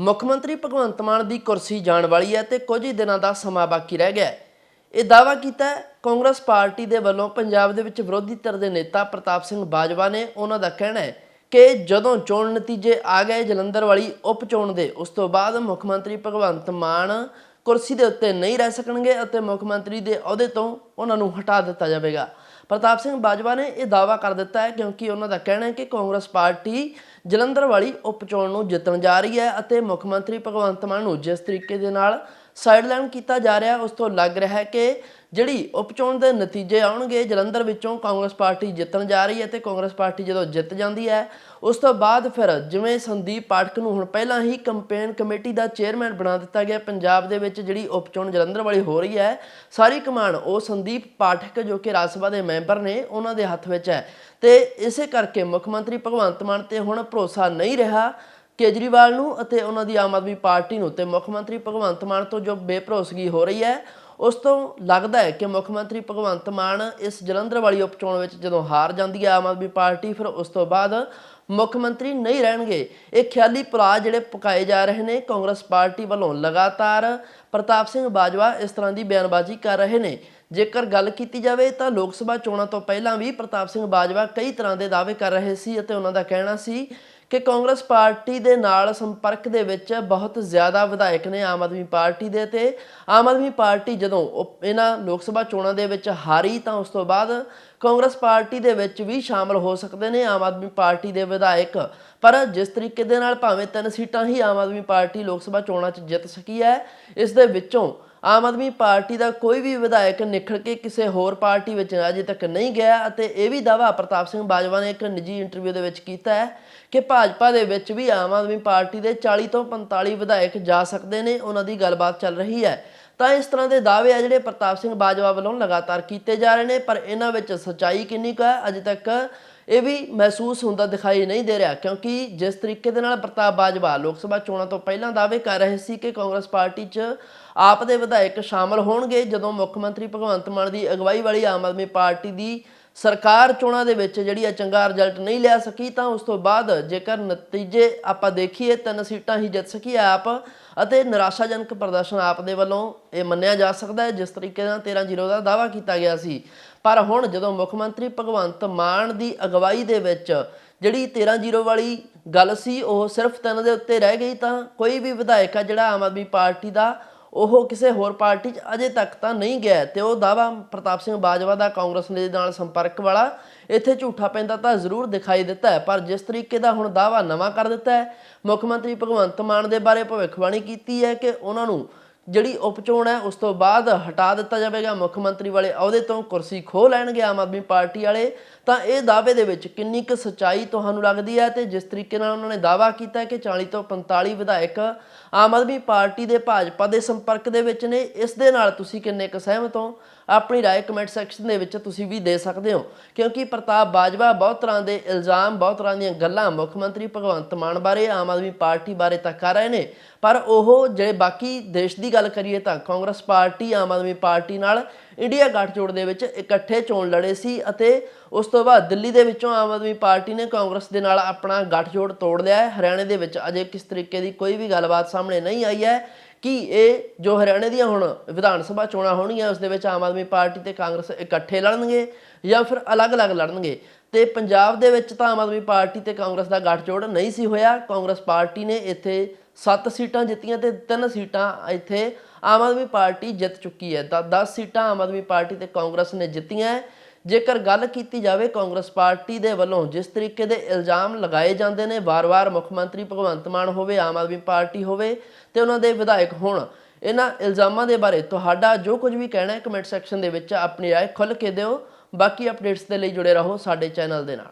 ਮੁੱਖ ਮੰਤਰੀ ਭਗਵੰਤ ਮਾਨ ਦੀ ਕੁਰਸੀ ਜਾਣ ਵਾਲੀ ਹੈ ਤੇ ਕੁਝ ਹੀ ਦਿਨਾਂ ਦਾ ਸਮਾਂ ਬਾਕੀ ਰਹਿ ਗਿਆ ਹੈ। ਇਹ ਦਾਅਵਾ ਕੀਤਾ ਕਾਂਗਰਸ ਪਾਰਟੀ ਦੇ ਵੱਲੋਂ ਪੰਜਾਬ ਦੇ ਵਿੱਚ ਵਿਰੋਧੀ ਧਿਰ ਦੇ ਨੇਤਾ ਪ੍ਰਤਾਪ ਸਿੰਘ ਬਾਜਵਾ ਨੇ ਉਹਨਾਂ ਦਾ ਕਹਿਣਾ ਹੈ ਕਿ ਜਦੋਂ ਚੋਣ ਨਤੀਜੇ ਆ ਗਏ ਜਲੰਧਰ ਵਾਲੀ ਉਪ ਚੋਣ ਦੇ, ਉਸ ਤੋਂ ਬਾਅਦ ਮੁੱਖ ਮੰਤਰੀ ਭਗਵੰਤ ਮਾਨ ਕੁਰਸੀ ਦੇ ਉੱਤੇ ਨਹੀਂ ਰਹਿ ਸਕਣਗੇ ਅਤੇ ਮੁੱਖ ਮੰਤਰੀ ਦੇ ਅਹੁਦੇ ਤੋਂ ਉਹਨਾਂ ਨੂੰ ਹਟਾ ਦਿੱਤਾ ਜਾਵੇਗਾ। ਪ੍ਰਤਾਪ ਸਿੰਘ ਬਾਜਵਾ ਨੇ ਇਹ ਦਾਅਵਾ ਕਰ ਦਿੱਤਾ ਹੈ ਕਿਉਂਕਿ ਉਹਨਾਂ ਦਾ ਕਹਿਣਾ ਹੈ ਕਿ ਕਾਂਗਰਸ ਪਾਰਟੀ ਜਲੰਧਰ ਵਾਲੀ ਉਪ ਚੋਣ ਨੂੰ ਜਿੱਤਣ ਜਾ ਰਹੀ ਹੈ ਅਤੇ ਮੁੱਖ ਮੰਤਰੀ ਭਗਵੰਤ ਮਾਨ ਨੂੰ ਜਿਸ ਤਰੀਕੇ ਦੇ ਨਾਲ ਸਾਈਡਲਾਈਨ ਕੀਤਾ ਜਾ ਰਿਹਾ, ਉਸ ਤੋਂ ਲੱਗ ਰਿਹਾ ਹੈ ਕਿ ਜਿਹੜੀ ਉਪ ਚੋਣ ਦੇ ਨਤੀਜੇ ਆਉਣਗੇ, ਜਲੰਧਰ ਵਿੱਚੋਂ ਕਾਂਗਰਸ ਪਾਰਟੀ ਜਿੱਤਣ ਜਾ ਰਹੀ ਹੈ ਤੇ ਕਾਂਗਰਸ ਪਾਰਟੀ ਜਦੋਂ ਜਿੱਤ ਜਾਂਦੀ ਹੈ, ਉਸ ਤੋਂ ਬਾਅਦ ਫਿਰ ਜਿਵੇਂ ਸੰਦੀਪ ਪਾਠਕ ਨੂੰ ਹੁਣ ਪਹਿਲਾਂ ਹੀ ਕੰਪੇਨ ਕਮੇਟੀ ਦਾ ਚੇਅਰਮੈਨ ਬਣਾ ਦਿੱਤਾ ਗਿਆ, ਪੰਜਾਬ ਦੇ ਵਿੱਚ ਜਿਹੜੀ ਉਪ ਚੋਣ ਜਲੰਧਰ ਵਾਲੀ ਹੋ ਰਹੀ ਹੈ, ਸਾਰੀ ਕਮਾਨ ਉਹ ਸੰਦੀਪ ਪਾਠਕ ਜੋ ਕਿ ਰਾਜ ਸਭਾ ਦੇ ਮੈਂਬਰ ਨੇ, ਉਹਨਾਂ ਦੇ ਹੱਥ ਵਿੱਚ ਹੈ। ਤੇ ਇਸੇ ਕਰਕੇ ਮੁੱਖ ਮੰਤਰੀ ਭਗਵੰਤ ਮਾਨ ਤੇ ਹੁਣ ਭਰੋਸਾ ਨਹੀਂ ਰਿਹਾ ਕੇਜਰੀਵਾਲ ਨੂੰ ਅਤੇ ਉਹਨਾਂ ਦੀ ਆਮ ਆਦਮੀ ਪਾਰਟੀ ਨੂੰ ਤੇ ਮੁੱਖ ਮੰਤਰੀ ਭਗਵੰਤ ਮਾਨ ਤੋਂ ਜੋ ਬੇਭਰੋਸਗੀ ਹੋ ਰਹੀ ਹੈ, ਉਸ ਤੋਂ ਲੱਗਦਾ ਹੈ ਕਿ ਮੁੱਖ ਮੰਤਰੀ ਭਗਵੰਤ ਮਾਨ ਇਸ ਜਲੰਧਰ ਵਾਲੀ ਉਪਚੋਣ ਵਿੱਚ ਜਦੋਂ ਹਾਰ ਜਾਂਦੀ ਹੈ ਆਮ ਆਦਮੀ ਪਾਰਟੀ, ਫਿਰ ਉਸ ਤੋਂ ਬਾਅਦ ਮੁੱਖ ਮੰਤਰੀ ਨਹੀਂ ਰਹਿਣਗੇ। ਇਹ ਖਿਆਲੀ ਪੁਲਾ ਜਿਹੜੇ ਪਕਾਏ ਜਾ ਰਹੇ ਨੇ, ਕਾਂਗਰਸ ਪਾਰਟੀ ਵੱਲੋਂ ਲਗਾਤਾਰ ਪ੍ਰਤਾਪ ਸਿੰਘ ਬਾਜਵਾ ਇਸ ਤਰ੍ਹਾਂ ਦੀ ਬਿਆਨਬਾਜ਼ੀ ਕਰ ਰਹੇ ਨੇ। ਜੇਕਰ ਗੱਲ ਕੀਤੀ ਜਾਵੇ ਤਾਂ ਲੋਕ ਸਭਾ ਚੋਣਾਂ ਤੋਂ ਪਹਿਲਾਂ ਵੀ ਪ੍ਰਤਾਪ ਸਿੰਘ ਬਾਜਵਾ ਕਈ ਤਰ੍ਹਾਂ ਦੇ ਦਾਅਵੇ ਕਰ ਰਹੇ ਸੀ ਅਤੇ ਉਹਨਾਂ ਦਾ ਕਹਿਣਾ ਸੀ ਕਿ ਕਾਂਗਰਸ ਪਾਰਟੀ ਦੇ ਨਾਲ ਸੰਪਰਕ ਦੇ ਵਿੱਚ ਬਹੁਤ ਜ਼ਿਆਦਾ ਵਿਧਾਇਕ ਨੇ ਆਮ ਆਦਮੀ ਪਾਰਟੀ ਦੇ ਤੇ ਆਮ ਆਦਮੀ ਪਾਰਟੀ ਜਦੋਂ ਇਹਨਾਂ ਲੋਕ ਸਭਾ ਚੋਣਾਂ ਦੇ ਵਿੱਚ ਹਾਰੀ ਤਾਂ ਉਸ ਤੋਂ ਬਾਅਦ ਕਾਂਗਰਸ ਪਾਰਟੀ ਦੇ ਵਿੱਚ ਵੀ ਸ਼ਾਮਲ ਹੋ ਸਕਦੇ ਨੇ ਆਮ ਆਦਮੀ ਪਾਰਟੀ ਦੇ ਵਿਧਾਇਕ। ਪਰ ਜਿਸ ਤਰੀਕੇ ਦੇ ਨਾਲ ਭਾਵੇਂ ਤਿੰਨ ਸੀਟਾਂ ਹੀ ਆਮ ਆਦਮੀ ਪਾਰਟੀ ਲੋਕ ਸਭਾ ਚੋਣਾਂ 'ਚ ਜਿੱਤ ਸਕੀ ਹੈ, ਇਸ ਦੇ ਵਿੱਚੋਂ ਆਮ ਆਦਮੀ ਪਾਰਟੀ ਦਾ ਕੋਈ ਵੀ ਵਿਧਾਇਕ ਨਿਖੜ ਕੇ ਕਿਸੇ ਹੋਰ ਪਾਰਟੀ ਵਿੱਚ ਅਜੇ ਤੱਕ ਨਹੀਂ ਗਿਆ ਅਤੇ ਇਹ ਵੀ ਦਾਅਵਾ ਪ੍ਰਤਾਪ ਸਿੰਘ ਬਾਜਵਾ ਨੇ ਇੱਕ ਨਿੱਜੀ ਇੰਟਰਵਿਊ ਦੇ ਵਿੱਚ ਕੀਤਾ ਹੈ ਕਿ ਭਾਜਪਾ ਦੇ ਵਿੱਚ ਵੀ ਆਮ ਆਦਮੀ ਪਾਰਟੀ ਦੇ 40 ਤੋਂ 45 ਵਿਧਾਇਕ ਜਾ ਸਕਦੇ ਨੇ, ਉਹਨਾਂ ਦੀ ਗੱਲਬਾਤ ਚੱਲ ਰਹੀ ਹੈ। ਤਾਂ ਇਸ ਤਰ੍ਹਾਂ ਦੇ ਦਾਅਵੇ ਆ ਜਿਹੜੇ ਪ੍ਰਤਾਪ ਸਿੰਘ ਬਾਜਵਾ ਵੱਲੋਂ ਲਗਾਤਾਰ ਕੀਤੇ ਜਾ ਰਹੇ ਨੇ, ਪਰ ਇਹਨਾਂ ਵਿੱਚ ਸੱਚਾਈ ਕਿੰਨੀ ਕੁ ਹੈ? ਅਜੇ ਤੱਕ ਇਹ ਵੀ ਮਹਿਸੂਸ ਹੁੰਦਾ ਦਿਖਾਈ ਨਹੀਂ ਦੇ ਰਿਹਾ, ਕਿਉਂਕਿ ਜਿਸ ਤਰੀਕੇ ਦੇ ਨਾਲ ਪ੍ਰਤਾਪ ਬਾਜਵਾ ਲੋਕ ਸਭਾ ਚੋਣਾਂ ਤੋਂ ਪਹਿਲਾਂ ਦਾਅਵੇ ਕਰ ਰਹੇ ਸੀ ਕਿ ਕਾਂਗਰਸ ਪਾਰਟੀ 'ਚ ਆਪ ਦੇ ਵਿਧਾਇਕ ਸ਼ਾਮਲ ਹੋਣਗੇ, ਜਦੋਂ ਮੁੱਖ ਮੰਤਰੀ ਭਗਵੰਤ ਮਾਨ ਦੀ ਅਗਵਾਈ ਵਾਲੀ ਆਮ ਆਦਮੀ ਪਾਰਟੀ ਦੀ ਸਰਕਾਰ ਚੋਣਾਂ ਦੇ ਵਿੱਚ ਜਿਹੜੀ ਆ ਚੰਗਾ ਰਿਜ਼ਲਟ ਨਹੀਂ ਲਿਆ ਸਕੀ, ਤਾਂ ਉਸ ਤੋਂ ਬਾਅਦ ਜੇਕਰ ਨਤੀਜੇ ਆਪਾਂ ਦੇਖੀਏ, ਤਿੰਨ ਸੀਟਾਂ ਹੀ ਜਿੱਤ ਸਕੀ ਆਪ ਅਤੇ ਨਿਰਾਸ਼ਾਜਨਕ ਪ੍ਰਦਰਸ਼ਨ ਆਪ ਦੇ ਵੱਲੋਂ ਇਹ ਮੰਨਿਆ ਜਾ ਸਕਦਾ ਹੈ, ਜਿਸ ਤਰੀਕੇ ਨਾਲ 13-0 ਦਾ ਦਾਅਵਾ ਕੀਤਾ ਗਿਆ ਸੀ। ਪਰ ਹੁਣ ਜਦੋਂ ਮੁੱਖ ਮੰਤਰੀ ਭਗਵੰਤ ਮਾਨ ਦੀ ਅਗਵਾਈ ਦੇ ਵਿੱਚ ਜਿਹੜੀ 13-0 ਵਾਲੀ ਗੱਲ ਸੀ, ਉਹ ਸਿਰਫ ਤਿੰਨ ਦੇ ਉੱਤੇ ਰਹਿ ਗਈ, ਤਾਂ ਕੋਈ ਵੀ ਵਿਧਾਇਕ ਆ ਜਿਹੜਾ ਆਮ ਆਦਮੀ ਪਾਰਟੀ ਦਾ, ਉਹ ਕਿਸੇ ਹੋਰ ਪਾਰਟੀ 'ਚ ਅਜੇ ਤੱਕ ਤਾਂ ਨਹੀਂ ਗਿਆ ਤੇ ਉਹ ਦਾਵਾ ਪ੍ਰਤਾਪ ਸਿੰਘ ਬਾਜਵਾ ਦਾ ਕਾਂਗਰਸ ਦੇ ਨਾਲ ਸੰਪਰਕ ਵਾਲਾ, ਇੱਥੇ ਝੂਠਾ ਪੈਂਦਾ ਤਾਂ ਜ਼ਰੂਰ ਦਿਖਾਈ ਦਿੱਤਾ ਹੈ, ਪਰ ਜਿਸ ਤਰੀਕੇ ਦਾ ਹੁਣ ਦਾਵਾ ਨਵਾਂ ਕਰ ਦਿੱਤਾ ਹੈ, ਮੁੱਖ ਮੰਤਰੀ ਭਗਵੰਤ ਮਾਨ ਦੇ ਬਾਰੇ ਭਵਿੱਖਬਾਣੀ ਕੀਤੀ ਹੈ ਕਿ ਉਹਨਾਂ ਨੂੰ ਜਿਹੜੀ ਉਪਚੋਣ ਹੈ ਉਸ ਤੋਂ ਬਾਅਦ ਹਟਾ ਦਿੱਤਾ ਜਾਵੇਗਾ ਮੁੱਖ ਮੰਤਰੀ ਵਾਲੇ ਅਹੁਦੇ ਤੋਂ ਕੁਰਸੀ ਖੋਹ ਲੈਣਗੇ ਆਮ ਆਦਮੀ ਪਾਰਟੀ ਵਾਲੇ ਤਾਂ ਇਹ ਦਾਅਵੇ ਦੇ ਵਿੱਚ ਕਿੰਨੀ ਕੁ ਸੱਚਾਈ ਤੁਹਾਨੂੰ ਲੱਗਦੀ ਹੈ ਤੇ ਜਿਸ ਤਰੀਕੇ ਨਾਲ ਉਹਨਾਂ ਨੇ ਦਾਅਵਾ ਕੀਤਾ ਕਿ 40 ਤੋਂ 45 ਵਿਧਾਇਕ ਆਮ ਆਦਮੀ ਪਾਰਟੀ ਦੇ ਭਾਜਪਾ ਦੇ ਸੰਪਰਕ ਦੇ ਵਿੱਚ ਨੇ ਇਸ ਦੇ ਨਾਲ ਤੁਸੀਂ ਕਿੰਨੇ ਕੁ ਸਹਿਮਤ ਹੋ ਆਪਣੀ رائے ਕਮੈਂਟ ਸੈਕਸ਼ਨ ਦੇ ਵਿੱਚ ਤੁਸੀਂ ਵੀ ਦੇ ਸਕਦੇ ਹੋ ਕਿਉਂਕਿ ਪ੍ਰਤਾਪ ਬਾਜਵਾ ਬਹੁਤ ਤਰ੍ਹਾਂ ਦੇ ਇਲਜ਼ਾਮ ਬਹੁਤ ਤਰ੍ਹਾਂ ਦੀਆਂ ਗੱਲਾਂ ਮੁੱਖ ਮੰਤਰੀ ਭਗਵੰਤ ਮਾਨ ਬਾਰੇ ਆਮ ਆਦਮੀ ਪਾਰਟੀ ਬਾਰੇ ਤਾਂ ਕਰ ਰਹੇ ਨੇ ਪਰ ਉਹ ਜਿਹੜੇ ਬਾਕੀ ਦੇਸ਼ ਦੀ ਗੱਲ ਕਰੀਏ ਤਾਂ ਕਾਂਗਰਸ ਪਾਰਟੀ, ਆਮ ਆਦਮੀ ਪਾਰਟੀ ਨਾਲ ਇੰਡੀਆ ਗੱਠਜੋੜ ਦੇ ਵਿੱਚ ਇਕੱਠੇ ਚੋਣ ਲੜੇ ਸੀ ਅਤੇ ਉਸ ਤੋਂ ਬਾਅਦ ਦਿੱਲੀ ਦੇ ਵਿੱਚੋਂ ਆਮ ਆਦਮੀ ਪਾਰਟੀ ਨੇ ਕਾਂਗਰਸ ਦੇ ਨਾਲ ਆਪਣਾ ਗੱਠਜੋੜ ਤੋੜ ਲਿਆ ਹੈ। ਹਰਿਆਣੇ ਦੇ ਵਿੱਚ ਅਜੇ ਕਿਸ ਤਰੀਕੇ ਦੀ ਕੋਈ ਵੀ ਗੱਲਬਾਤ ਸਾਹਮਣੇ ਨਹੀਂ ਆਈ ਹੈ ਕਿ ਇਹ ਜੋ ਹਰਿਆਣੇ ਦੀਆਂ ਹੁਣ ਵਿਧਾਨ ਸਭਾ ਚੋਣਾਂ ਹੋਣਗੀਆਂ, ਉਸ ਦੇ ਵਿੱਚ ਆਮ ਆਦਮੀ ਪਾਰਟੀ ਤੇ ਕਾਂਗਰਸ ਇਕੱਠੇ ਲੜਨਗੇ ਜਾਂ ਫਿਰ ਅਲੱਗ-ਅਲੱਗ ਲੜਨਗੇ। ਤੇ ਪੰਜਾਬ ਦੇ ਵਿੱਚ ਤਾਂ ਆਮ ਆਦਮੀ ਪਾਰਟੀ ਤੇ ਕਾਂਗਰਸ ਦਾ ਗੱਠਜੋੜ ਨਹੀਂ ਸੀ ਹੋਇਆ। ਕਾਂਗਰਸ ਪਾਰਟੀ ਨੇ ਇੱਥੇ 7 ਸੀਟਾਂ ਜਿੱਤੀਆਂ ਤੇ 3 ਸੀਟਾਂ ਇੱਥੇ ਆਮ ਆਦਮੀ ਪਾਰਟੀ ਜਿੱਤ ਚੁੱਕੀ ਹੈ। ਤਾਂ 10 ਸੀਟਾਂ ਆਮ ਆਦਮੀ ਪਾਰਟੀ ਤੇ ਕਾਂਗਰਸ ਨੇ ਜਿੱਤੀਆਂ ਹੈ। ਜੇਕਰ ਗੱਲ ਕੀਤੀ ਜਾਵੇ ਕਾਂਗਰਸ ਪਾਰਟੀ ਦੇ ਵੱਲੋਂ, ਜਿਸ ਤਰੀਕੇ ਦੇ ਇਲਜ਼ਾਮ ਲਗਾਏ ਜਾਂਦੇ ਨੇ, ਵਾਰ-ਵਾਰ ਮੁੱਖ ਮੰਤਰੀ ਭਗਵੰਤ ਮਾਨ ਹੋਵੇ, ਆਮ ਆਦਮੀ ਪਾਰਟੀ ਹੋਵੇ ਤੇ ਉਹਨਾਂ ਦੇ ਵਿਧਾਇਕ ਹੋਣ, ਇਹਨਾਂ ਇਲਜ਼ਾਮਾਂ ਦੇ ਬਾਰੇ ਤੁਹਾਡਾ ਜੋ ਕੁਝ ਵੀ ਕਹਿਣਾ ਹੈ ਕਮੈਂਟ ਸੈਕਸ਼ਨ ਦੇ ਵਿੱਚ ਆਪਣੀ ਰਾਏ ਖੁੱਲ੍ਹ ਕੇ ਦਿਓ। ਬਾਕੀ ਅਪਡੇਟਸ ਦੇ ਲਈ ਜੁੜੇ ਰਹੋ ਸਾਡੇ ਚੈਨਲ ਦੇ ਨਾਲ।